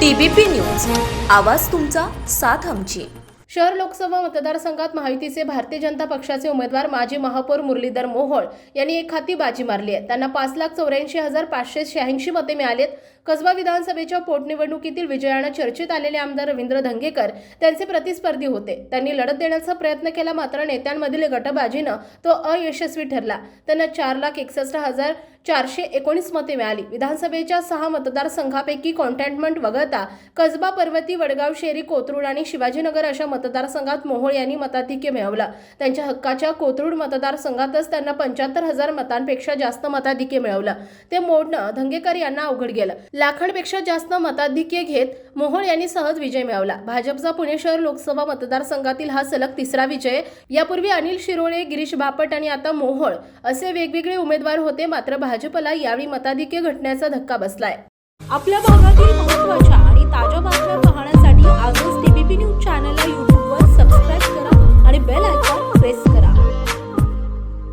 TBP news. आवाज तुमचा साथ आमची. शहर लोकसभा मतदारसंघात महायुतीचे भारतीय जनता पक्षाचे उमेदवार माजी महापौर मुरलीधर मोहोळ यांनी एक हाती बाजी मारली आहे. त्यांना पाच लाख चौऱ्याऐंशी हजार पाचशे शहाऐंशी मते मिळालेत. कसबा विधानसभेच्या पोटनिवडणुकीतील विजयानं चर्चेत आलेले आमदार रवींद्र धंगेकर त्यांचे प्रतिस्पर्धी होते. त्यांनी लढत देण्याचा प्रयत्न केला मात्र नेत्यांमधील गटबाजीनं तो अयशस्वी ठरला. त्यांना चार लाख एकसष्ट हजार चारशे एकोणीस मते मिळाली. विधानसभेच्या सहा मतदारसंघापैकी कॉन्टॅन्टमेंट वगळता कसबा पर्वती वडगाव शेरी कोथरूड आणि शिवाजीनगर अशा मतदारसंघात मोहोळ यांनी मताधिक्य मिळवलं. त्यांच्या हक्काच्या कोथरूड मतदारसंघातच त्यांना पंच्याहत्तर हजार मतांपेक्षा जास्त मताधिक्य मिळवलं. ते मोडणं धंगेकर यांना अवघड गेलं. लाखांपेक्षा जास्त मताधिक्य घेत मोहोळ यांनी सहज विजय मिळवला. भाजपचा पुणे शहर लोकसभा मतदारसंघातील हा सलग तिसरा विजय. यापूर्वी अनिल शिरोळे गिरीश बापट आणि आता मोहोळ असे वेगवेगळे उमेदवार होते मात्र भाजपला यावेळी मताधिक्य घटण्याचा धक्का बसलाय. आपल्या भागातील